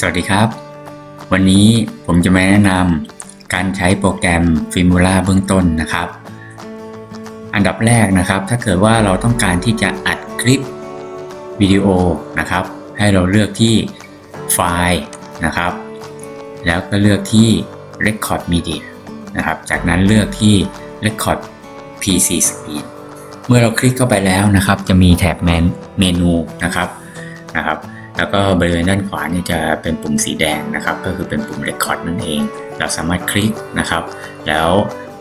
สวัสดีครับ วันนี้ผมจะมาแนะนำการใช้โปรแกรม Filmora เบื้องต้นนะครับ อันดับแรกนะครับ ถ้าเกิดว่าเราต้องการที่จะอัดคลิปวิดีโอนะครับ ให้เราเลือกที่ไฟล์นะครับ แล้วก็เลือกที่ Record Media นะครับ จากนั้นเลือกที่ Record PC Screen เมื่อเราคลิกเข้าไปแล้วนะครับ จะมีแถบเมนูนะครับนะครับ แล้วก็บริเวณด้านขวาเนี่ยจะเป็นปุ่มสีแดงนะครับ ก็คือเป็นปุ่ม Record นั่นเอง เราสามารถคลิกนะครับ แล้ว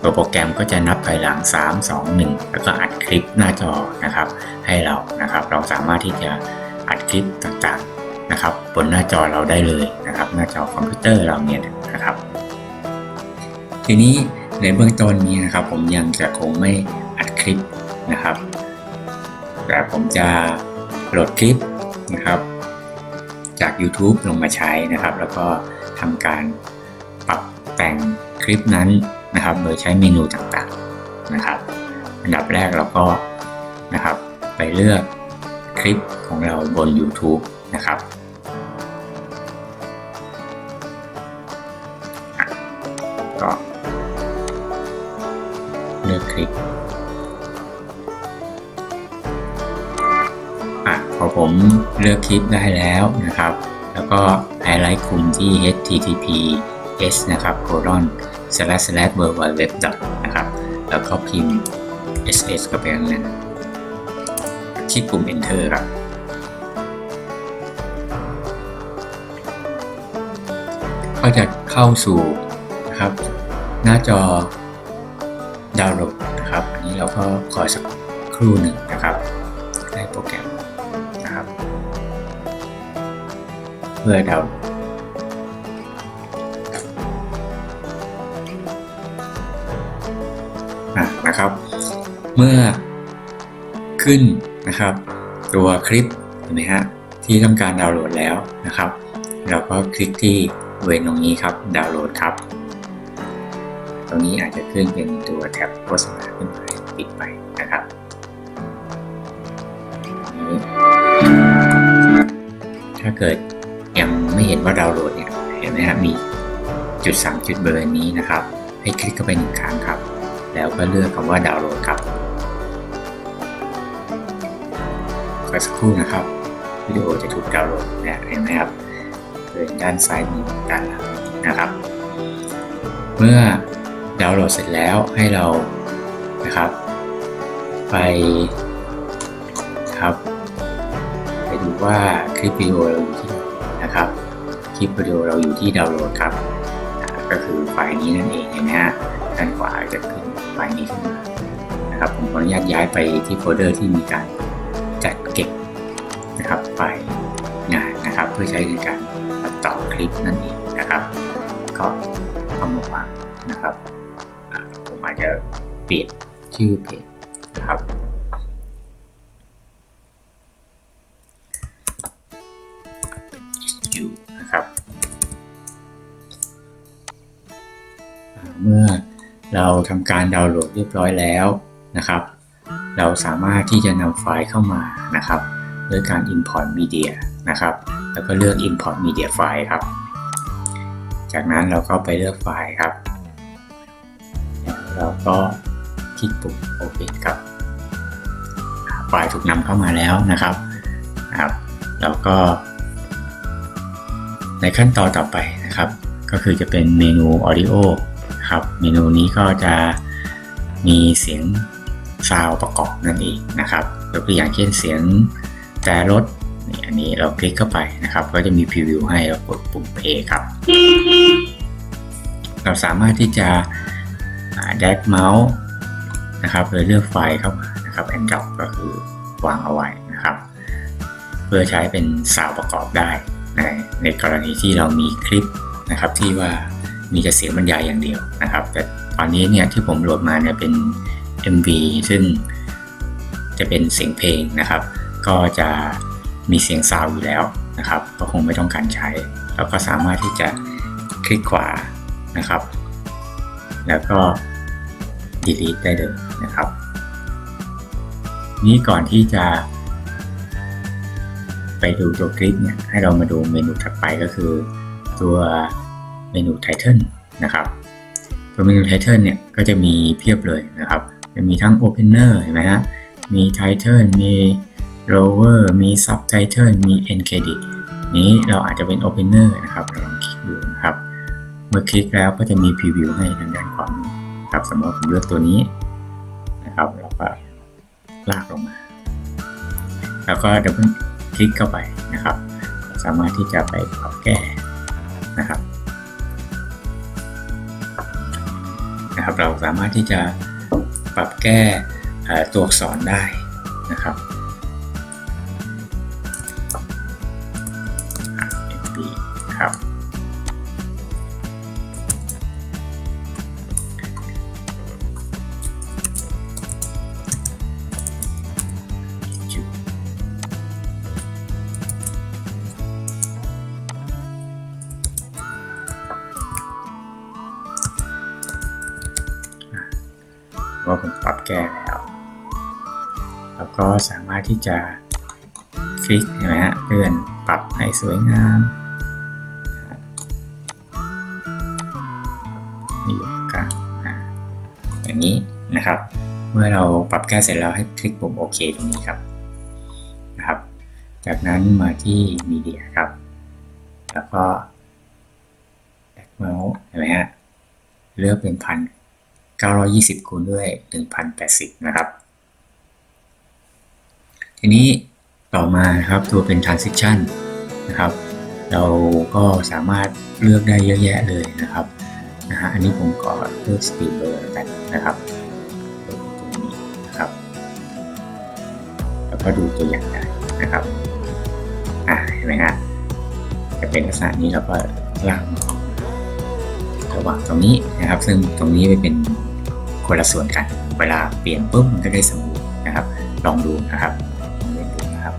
ตัวโปรแกรมก็จะนับถอยหลัง 3 2 1 แล้วก็อัดคลิปหน้าจอนะครับ ให้เรานะครับ เราสามารถที่จะอัดคลิปต่างๆนะครับ บนหน้าจอเราได้เลยนะครับ หน้าจอคอมพิวเตอร์เราเนี่ยนะครับ ทีนี้ในเบื้องต้นนี้นะครับ ผมยังจะคงไม่อัดคลิปนะครับ แต่ผมจะโหลดคลิปนะครับ จาก YouTube ลงมาใช้นะครับ แล้วก็ทำการปรับแต่งคลิปนั้นนะครับ โดยใช้เมนูต่างๆนะครับ อันดับแรกเราก็นะครับ ไปเลือกคลิปของเราบน YouTube นะครับก็เลือกคลิป ผมเลือกคลิปได้แล้วนะครับ แล้วก็ไฮไลท์คุมที่ https นะครับ colon slash slash w w w นะครับ แล้วก็พิมพ์ ss กับไปข้างหน้าคลิกปุ่ม enter ครับก็จะเข้าสู่นะครับ หน้าจอดาวน์โหลดนะครับ อันนี้เราก็คอยสักครู่หนึ่งนะครับ น์โหลดอะนะครับ เมื่อขึ้นนะครับ ตัวคลิปเห็นไหมฮะที่ต้องการดาวน์โหลดแล้วนะครับ เราก็คลิกที่เวณตรงนี้ครับดาวน์โหลดครับ ตรงนี้อาจจะขึ้นเป็นตัวแท็บโฆษณาขึ้นมาปิดไปนะครับถ้าเกิด เห็นว่าดาวน์โหลดเนี่ยเห็นไหมครับมีจุด 3 จุดบริเวณนี้นะครับ ให้คลิกเข้าไปหนึ่งครั้งครับ แล้วก็เลือกคำว่าดาวน์โหลดครับก็สักครู่นะครับวิดีโอจะถูกดาวน์โหลดนี่ยเห็นไหมครับบริเวณด้านซ้ายมือด้านหลังนะครับ เมื่อดาวน์โหลดเสร็จแล้วให้เรานะครับ ไปครับ ไปดูว่าคลิปวิดีโอเราอยู่ คลิปวิดีโอเราอยู่ที่ดาวน์โหลดครับ ก็คือไฟล์นี้นั่นเองเห็นไหมฮะด้านขวาจะขึ้นไฟล์นี้ขึ้นมานะครับผมขออนุญาตย้ายไปที่โฟลเดอร์ที่มีการจัดเก็บนะครับไฟล์งานนะครับเพื่อใช้ในการตัดต่อคลิปนั่นเองนะครับ ก็เอามาวางนะครับผมอาจจะเปลี่ยนชื่อเพจนะครับ เราทำการดาวน์โหลดเรียบร้อยแล้วนะครับ เราสามารถที่จะนำไฟล์เข้ามานะครับด้วยการ import media นะครับ แล้วก็เลือก import media file ครับ จากนั้นเราก็ไปเลือกไฟล์ครับแล้วเราก็คลิกปุ่ม open ครับไฟล์ถูกนำเข้ามาแล้วนะครับนะครับ แล้วก็ ในขั้นตอนต่อไปนะครับ ก็คือจะเป็นเมนู Audio นะครับ เมนูนี้ก็จะมีเสียงซาวประกอบนั่นเองนะครับยกตัวอย่างเช่นเสียงแต่รถนี่อันนี้เราคลิกเข้าไปนะครับ ก็จะมีพรีวิวให้เรากดปุ่ม play ครับ เราสามารถที่จะแดกเมาส์นะครับโดยเลือกไฟล์เข้ามานะครับ and drop ก็คือวางเอาไว้นะครับ เพื่อใช้เป็นซาวประกอบได้ในในกรณีที่เรามีคลิปนะครับที่ว่า มีแต่เสียงบรรยายอย่างเดียวนะครับ แต่ตอนนี้เนี่ยที่ผมโหลดมาเนี่ยเป็น MV ซึ่งจะเป็นเสียงเพลงนะครับ ก็จะมีเสียงซาวอยู่แล้วนะครับ ก็คงไม่ต้องการใช้ แล้วก็สามารถที่จะคลิกขวานะครับ แล้วก็ delete ได้เลยนะครับ นี่ก่อนที่จะ ไปดูตัวคลิปเนี่ยให้เรามาดูเมนูถัดไปก็คือตัว เมนูไทเทลนะครับ ตัวเมนูไทเทลเนี่ยก็จะมีเพียบเลยนะครับ จะมีทั้ง Opener เห็นไหมฮะ มีไทเทลมี Lower มี Subtitle มี End Credit นี้เราอาจจะเป็น Opener นะครับเราลองคลิกดูนะครับ เมื่อคลิกแล้วก็จะมีพรีวิวให้ทางด้านขวามือครับสมมติผมเลือกตัวนี้นะครับเราก็ลากลงมา แล้วก็ดับเบิลคลิกเข้าไปนะครับ สามารถที่จะไปปรับแก้นะครับ นะครับ เราสามารถที่จะปรับแก้ตัวอักษรได้นะครับ ปรับแก้แล้วแล้วก็สามารถที่จะคลิกเห็นไหมฮะเลื่อนปรับให้สวยงามอยู่กลางอ่าอย่างนี้นะครับ เมื่อเราปรับแก้เสร็จแล้วให้คลิกปุ่มโอเคตรงนี้ครับนะครับ จากนั้นมาที่มีเดียครับ แล้วก็แบ็คเมาส์เห็นไหมฮะเลือกเป็นพัน 920 คูณด้วย 1080 นะครับ ทีนี้ต่อมานะครับตัวเป็น transition นะครับ เราก็สามารถเลือกได้เยอะแยะเลยนะครับนะฮะอันนี้ผมก็เลือก speed blur แล้วกันนะครับตรงนี้นะครับ แล้วก็ดูตัวอย่างได้นะครับอ่าเห็นไหมฮะจะเป็นลักษณะนี้แล้วก็ลากมาระหว่างตรงนี้นะครับ ซึ่งตรงนี้ไปเป็น คนละส่วนกัน เวลาเปลี่ยนปุ๊บมันก็ได้สมูทนะครับ ลองดูนะครับลองเล่นดูนะครับ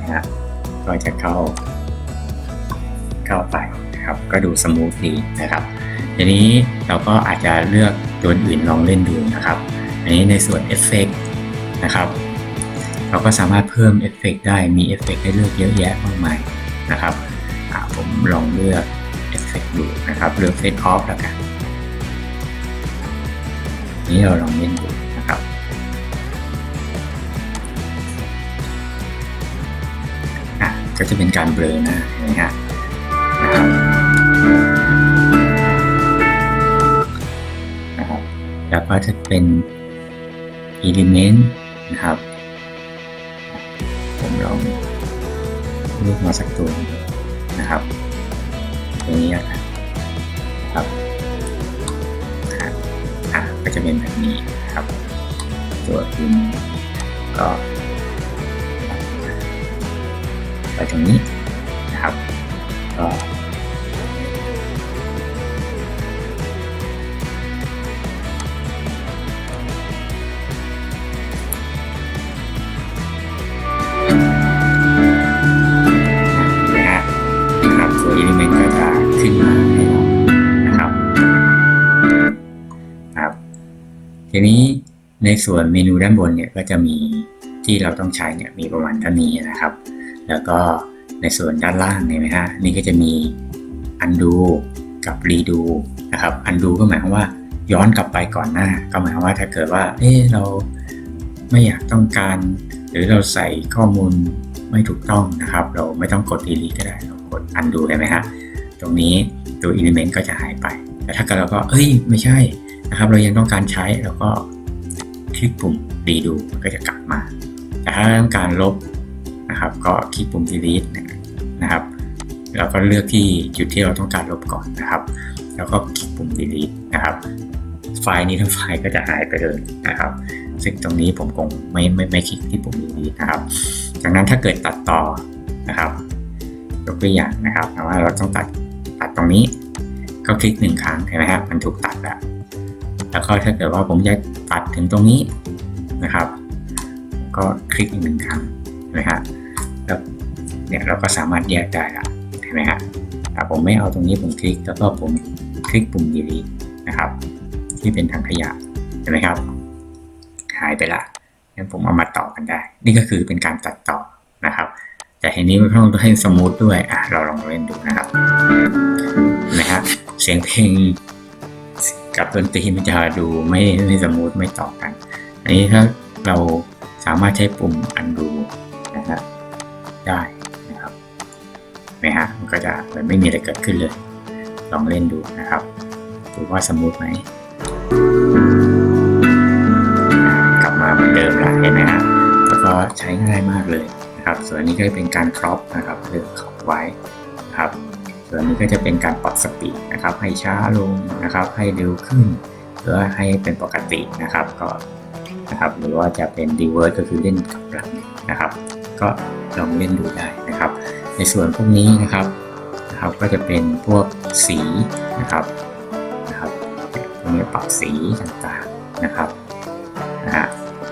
นะฮะก็จะเข้า เข้าไปนะครับ ก็ดูสมูทดีนะครับ ทีนี้เราก็อาจจะเลือกตัวอื่นลองเล่นดูนะครับ อันนี้ในส่วนเอฟเฟกนะครับ เราก็สามารถเพิ่มเอฟเฟกได้ มีเอฟเฟกให้เลือกเยอะแยะมากมายนะครับ ผมลองเลือกเอฟเฟกดูนะครับเลือกเฟซออฟแล้วกัน นี้เราลองเล่นดูนะครับอะก็จะเป็นการเบลอหน้าเห็นไหมฮะนะครับนะครับแล้วก็จะเป็น element นะครับ ผมลองเลือกมาสักตัวนึง นะครับตรงนี้นะครับอะก็จะเป็นแบบนี้ครับ ตัวอื่นก็ไปตรงนี้นะครับก็ นี้ในส่วนเมนูด้านบนเนี่ยก็จะมีที่เราต้องใช้เนี่ยมีประมาณเท่านี้นะครับ แล้วก็ในส่วนด้านล่างเห็นไหมฮะนี่ก็จะมี undo กับ redo นะครับ undo ก็หมายความว่าย้อนกลับไปก่อนหน้า ก็หมายความว่าถ้าเกิดว่าเอ๊ะเราไม่อยากต้องการ หรือเราใส่ข้อมูลไม่ถูกต้องนะครับ เราไม่ต้องกด delete ก็ได้เรากด undo เห็นไหมฮะตรงนี้ตัว element ก็จะหายไป แต่ถ้าเกิดเราก็เอ้ยไม่ใช่ นะครับ เรายังต้องการใช้เราก็คลิกปุ่ม redo มันก็จะกลับมา แต่ถ้าต้องการลบนะครับ ก็คลิกปุ่ม delete นะครับแล้วก็เลือกที่จุดที่เราต้องการลบก่อนนะครับ แล้วก็คลิกปุ่ม delete นะครับ ไฟล์นี้ทั้งไฟล์ก็จะหายไปเลยนะครับ ซึ่งตรงนี้ผมคงไม่ไม่ไม่คลิกที่ปุ่ม delete นะครับ จากนั้นถ้าเกิดตัดต่อนะครับยกตัวอย่างนะครับว่าเราต้องตัดตัดตรงนี้ ก็คลิกหนึ่งครั้งเห็นไหมครับมันถูกตัดแล้ว แล้วก็ถ้าเกิดว่าผมจะตัดถึงตรงนี้นะครับ ก็คลิกอีกหนึ่งครั้งนะฮะแล้วเนี่ยเราก็สามารถแยกได้ละเห็นไหมฮะแต่ผมไม่เอาตรงนี้ผมคลิกแล้วก็ผมคลิกปุ่ม delete นะครับ ที่เป็นถังขยะเห็นไหมครับหายไปละงั้นผมเอามาต่อกันได้ นี่ก็คือเป็นการตัดต่อนะครับ แต่ทีนี้มันต้องให้สมูทด้วยอะเราลองเล่นดูนะครับนไหมฮะเสียงเพลง กับดนตรีมันจะดูไม่ไม่สมูทไม่ต่อกัน อันนี้ถ้าเราสามารถใช้ปุ่ม undo นะครับได้นะครับไหมฮะมันก็จะเหมือนไม่มีอะไรเกิดขึ้นเลย ลองเล่นดูนะครับดูว่าสมูทไหมกลับมาเหมือนเดิมละเห็นไหมฮะแล้วก็ใช้ง่ายมากเลยนะครับ ส่วนนนี้ก็เป็นการครอปนะครับเลือกครอปไว้นะครับ ส่วนนี้ก็จะเป็นการปรับสปีดนะครับ ให้ช้าลงนะครับ ให้เร็วขึ้น หรือว่าให้เป็นปกตินะครับ ก็นะครับหรือว่าจะเป็นดีเวิร์ก็คือเล่นกับหลังนะครับ ก็ลองเล่นดูได้นะครับ ในส่วนพวกนี้นะครับนะครับก็จะเป็นพวกสีนะครับนะครับตรงนี้ปรับสีต่างๆนะครับนะฮะ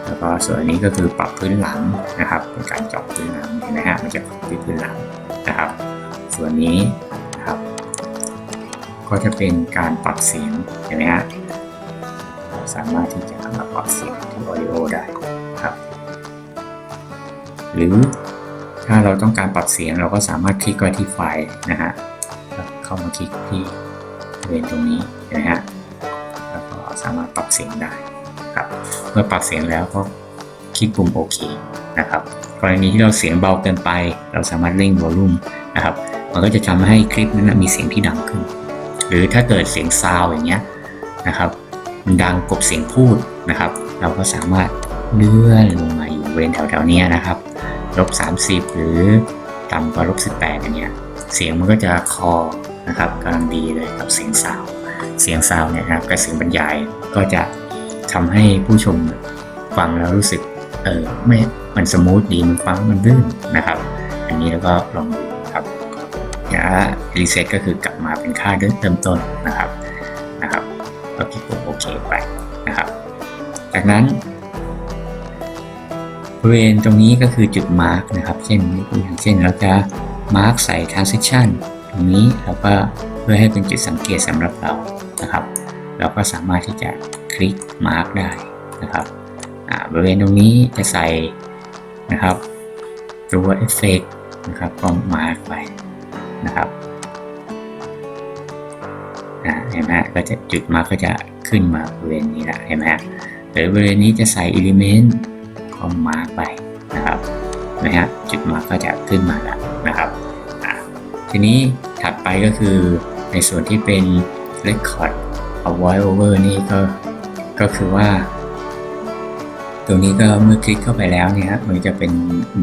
แล้วก็ส่วนนี้ก็คือปรับพื้นหลังนะครับเป็นการเจาะพื้นหลังเห็นไหมฮะมันจะปรับที่พื้นหลังนะครับ ส่วนนี้ ก็จะเป็นการปรับเสียงเห็นไหมฮะเราสามารถที่จะมาปรับเสียงที่ audio ได้ครับ หรือถ้าเราต้องการปรับเสียงเราก็สามารถคลิกไว้ที่ไฟล์นะฮะแล้วเข้ามาคลิกที่บริเวณตรงนี้นไหมฮะแล้วก็สามารถปรับเสียงได้ครับเมื่อปรับเสียงแล้วก็คลิกปุ่มโอเคนะครับกรณีที่เราเสียงเบาเกินไป เราสามารถเร่งวอลลุ่มนะครับมันก็จะทำให้คลิปนั้นมีเสียงที่ดังขึ้น หรือถ้าเกิดเสียงซาวอย่างเงี้ยนะครับมันดังกบเสียงพูดนะครับ เราก็สามารถเลื่อนลงมาอยู่บริเวณแถวๆนี้นะครับลบ30 หรือต่ำกว่าลบ18อย่างเงี้ยเสียงมันก็จะคอนะครับกำลังดีเลยกับเสียงซาวเสียงซาวเนี่ยครับกับเสียงบรรยายก็จะทำให้ผู้ชมฟังแล้วรู้สึกเออไม่มันสมูทดีมันฟังมันลื่นนะครับ อันนี้แล้วก็ลองดูครับนะ รีเซ็ตก็คือกลับมาเป็นค่าเริ่มต้นนะครับนะครับก็คลิกปุ่มโอเคไปนะครับ จากนั้นบริเวณตรงนี้ก็คือจุดมาร์กนะครับ เช่นอย่างเช่นเราจะมาร์กใส่ transition ตรงนี้เราก็เพื่อให้เป็นจุดสังเกตสำหรับเรานะครับ เราก็สามารถที่จะคลิกมาร์กได้นะครับบริเวณตรงนี้จะใส่นะครับตัวเอฟเฟกนะครับก็มาร์กไปนะครับ อ่าเห็นไหมก็จะจุดมาก็จะขึ้นมาบริเวณนี้แหละเห็นไหมหรือบริเวณนี้จะใส่อิเลเมนต์ก็มาร์กไปนะครับนะฮะจุดมาร์กก็จะขึ้นมาแล้วนะครับทีนี้ถัดไปก็คือในส่วนที่เป็น Record of Voice Over นี่ก็ก็คือว่า ตรงนี้ก็เมื่อคลิกเข้าไปแล้วเนี่ยฮะมันจะเป็น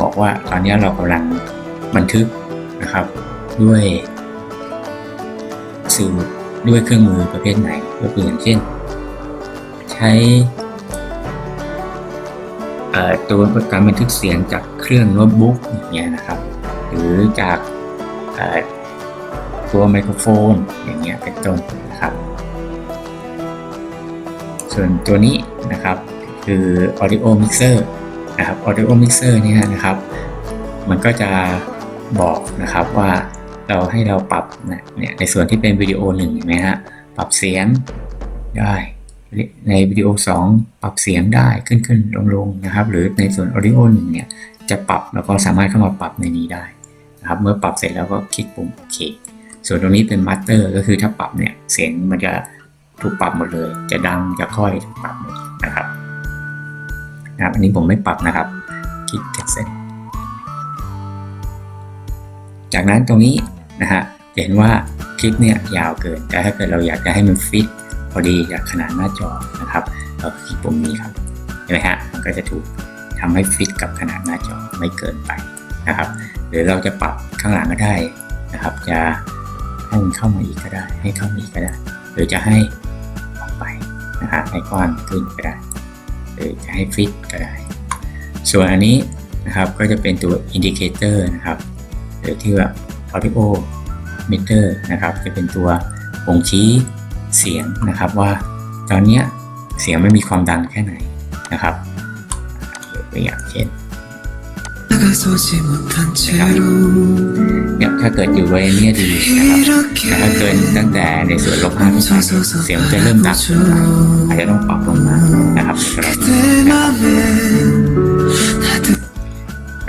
บอกว่าตอนนี้เรากำลังบันทึกนะครับด้วยสื่อ ด้วยเครื่องมือประเภทไหนยกตัวอย่างเช่น ใช้ตัวการบันทึกเสียงจากเครื่องโน้ตบุ๊กอย่างเงี้ยนะครับ หรือจากตัวไมโครโฟนอย่างเงี้ยเป็นต้นนะครับ ส่วนตัวนี้นะครับคือ audio mixer นะครับ audio mixer เนี่ยนะครับ มันก็จะบอกนะครับว่า เราให้เราปรับนะเนี่ยในส่วนที่เป็นวิดีโอหนึ่งเห็นไหมฮะปรับเสียงได้ ในวิดีโอ 2 ปรับเสียงได้ขึ้นขึ้นลงลงนะครับ หรือในส่วน audio หนึ่งเนี่ยจะปรับแล้วก็สามารถเข้ามาปรับในนี้ได้นะครับเมื่อปรับเสร็จแล้วก็คลิกปุ่มโอเคส่วนตรงนี้เป็น master ก็คือถ้าปรับเนี่ยเสียงมันจะถูกปรับหมดเลย จะดังจะค่อยปรับหมดนะครับนะครับ อันนี้ผมไม่ปรับนะครับ คลิก cancel จากนั้นตรงนี้ นะฮะเห็นว่าคลิปเนี่ยยาวเกิน แต่ถ้าเกิดเราอยากจะให้มันฟิตพอดีกับขนาดหน้าจอนะครับ เราคลิกปุ่มนี้ครับเห็นไหมฮะมันก็จะถูกทำให้ฟิตกับขนาดหน้าจอไม่เกินไปนะครับ หรือเราจะปรับข้างหลังก็ได้นะครับ จะให้มันเข้ามาอีกก็ได้ ให้เข้ามาอีกก็ได้ หรือจะให้ออกไปนะฮะให้กว้างขึ้นก็ได้ หรือจะให้ฟิตก็ได้ ส่วนอันนี้นะครับก็จะเป็นตัวอินดิเคเตอร์นะครับ หรือที่ว่า Audio Meter นะครับ จะเป็นตัวบ่งชี้เสียงนะครับว่าตอนนี้เสียงไม่มีความดังแค่ไหนนะครับยกตัวอย่างเช่นเนี่ยถ้าเกิดอยู่ไว้เนี่ยดีนะครับแต่ถ้าเกินตั้งแต่ในส่วนลบห้าเสียงจะเริ่มดังอาจจะต้องปรับลงมานะครับ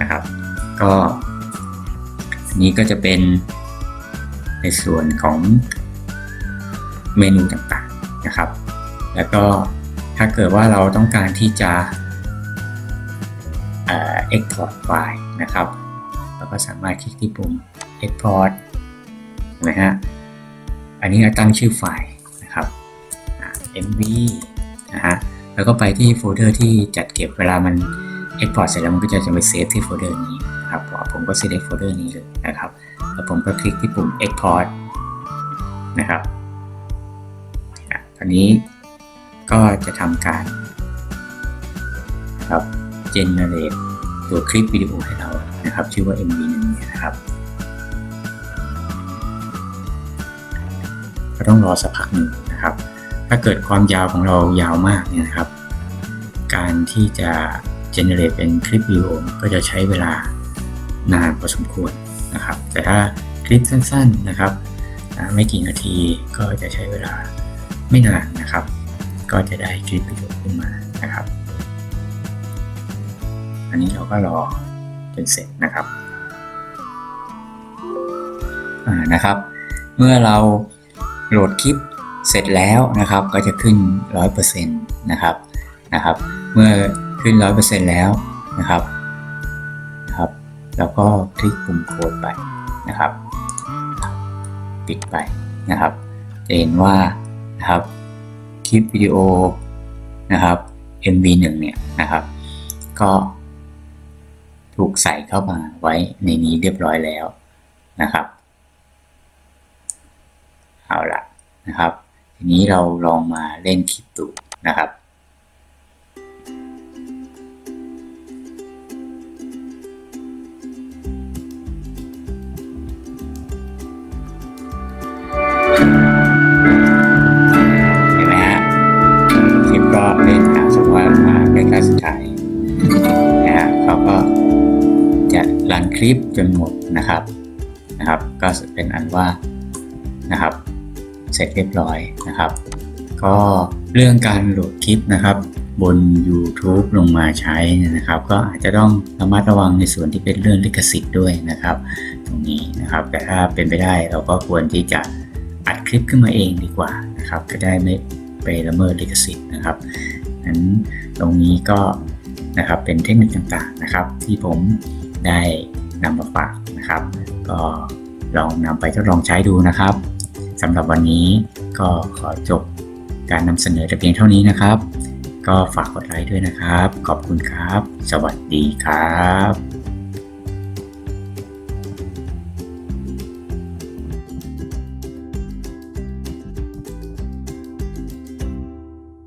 นะครับ ก็ นี้ก็จะเป็นในส่วนของเมนูต่างๆนะครับ แล้วก็ถ้าเกิดว่าเราต้องการที่จะเอ่อ export ไฟล์นะครับ เราก็สามารถคลิกที่ปุ่ม export นไหมฮะ อันนี้เราตั้งชื่อไฟล์นะครับ mv นะฮะ แล้วก็ไปที่โฟลเดอร์ที่จัดเก็บเวลามัน export เสร็จแล้วมันก็จะจะไปเซฟที่โฟลเดอร์นี้ ผมก็ select โฟลเดอร์นี้เลยนะครับ แล้วผมก็คลิกที่ปุ่ม export นะครับตอนนี้ก็จะทำการครับ generate ตัวคลิปวิดีโอให้เรานะครับ ชื่อว่า MV หนึ่งเนี่ยนะครับ ก็ต้องรอสักพักหนึ่งนะครับ ถ้าเกิดความยาวของเรายาวมากเนี่ยนะครับ การที่จะ generate เป็นคลิปวิดีโอก็จะใช้เวลา นานพอสมควรนะครับ แต่ถ้าคลิปสั้นๆนะครับไม่กี่นาทีก็จะใช้เวลาไม่นานนะครับ ก็จะได้คลิปวิดีโอขึ้นมานะครับ อันนี้เราก็รอจนเสร็จนะครับนะครับ เมื่อเราโหลดคลิปเสร็จแล้วนะครับ ก็จะขึ้น 100%นะครับนะครับ เมื่อขึ้น 100%แล้วนะครับนะครับ แล้วก็คลิกปุ่มโค้ดไปนะครับ ปิดไปนะครับ จะเห็นว่านะครับคลิปวิดีโอนะครับ MV1 เนี่ยนะครับ ก็ถูกใส่เข้ามาไว้ในนี้เรียบร้อยแล้วนะครับเอาละนะครับ ทีนี้เราลองมาเล่นคลิปดูนะครับ คลิปจนหมดนะครับนะครับ ก็เป็นอันว่านะครับ เสร็จเรียบร้อยนะครับ ก็เรื่องการโหลดคลิปนะครับ บน YouTube ลงมาใช้นยนะครับ ก็อาจจะต้องระมัดระวังในส่วนที่เป็นเรื่องลิขสิทธิ์ด้วยนะครับ ตรงนี้นะครับ แต่ถ้าเป็นไปได้เราก็ควรที่จะอัดคลิปขึ้นมาเองดีกว่านะครับก็ได้ไม่ไปละเมิดลิขสิทธิ์นะครับนั้นตรงนี้ก็นะครับเป็นเทคนิคต่างๆนะครับ ที่ผมได้ นำมาฝากนะครับ ก็ลองนำไปทดลองใช้ดูนะครับสำหรับวันนี้ก็ขอจบการนำเสนอแต่เพียงเท่านี้นะครับ ก็ฝากกดไลค์ด้วยนะครับ ขอบคุณครับ สวัสดีครับ